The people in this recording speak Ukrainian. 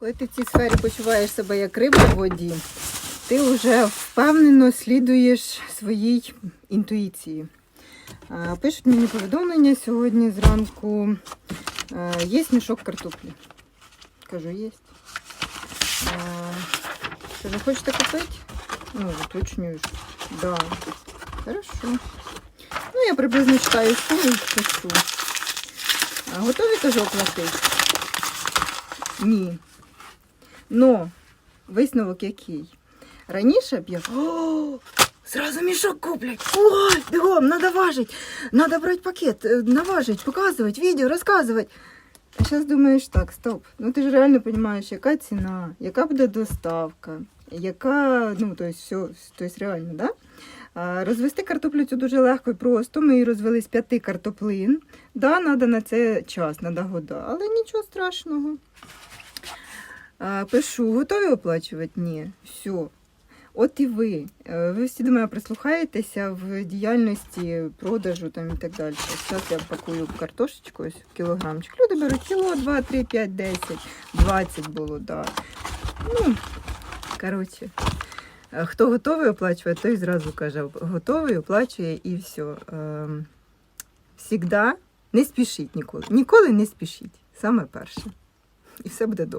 Коли ти в цій сфері почуваєш себе як риба в воді, ти вже впевнено слідуєш своїй інтуїції. Пишуть мені повідомлення сьогодні зранку. Є мішок картоплі. Кажу, є. Кажу, хочете купити? Ну, уточнюєш. Да. Хорошо. Ну, я приблизно читаю суму і пишу. Готові кажу оплатити? Ні. Но висновок який? Раніше б я. О, зразу мішок куплять. Ой, бігом, надо важить. Надо брати пакет, е, наважить, показувати, відео, розказувати. А зараз думаєш, так, стоп. Ну ти ж реально розумієш, яка ціна, яка буде доставка, яка, ну, то есть, все, то есть реально, да? Розвести картоплю цю дуже легко і просто. Ми її розвели з п'яти картоплин. Да, треба на це час, треба года, але нічого страшного. Пишу, готові оплачувати? Ні. Все. От і ви. Е, Ви всі до мене прислухаєтеся в діяльності продажу там і так далі. Зараз я пакую картошечку, ось кілограмчик. Люди беруть кіло, 2, 3, 5, 10, 20 було, да. Ну, коротше. е, Хто готовий оплачувати, той зразу каже, готовий, оплачує і все. Ем, Всігда не спішіть ніколи. Ніколи не спішіть. Саме перше. І все буде добре.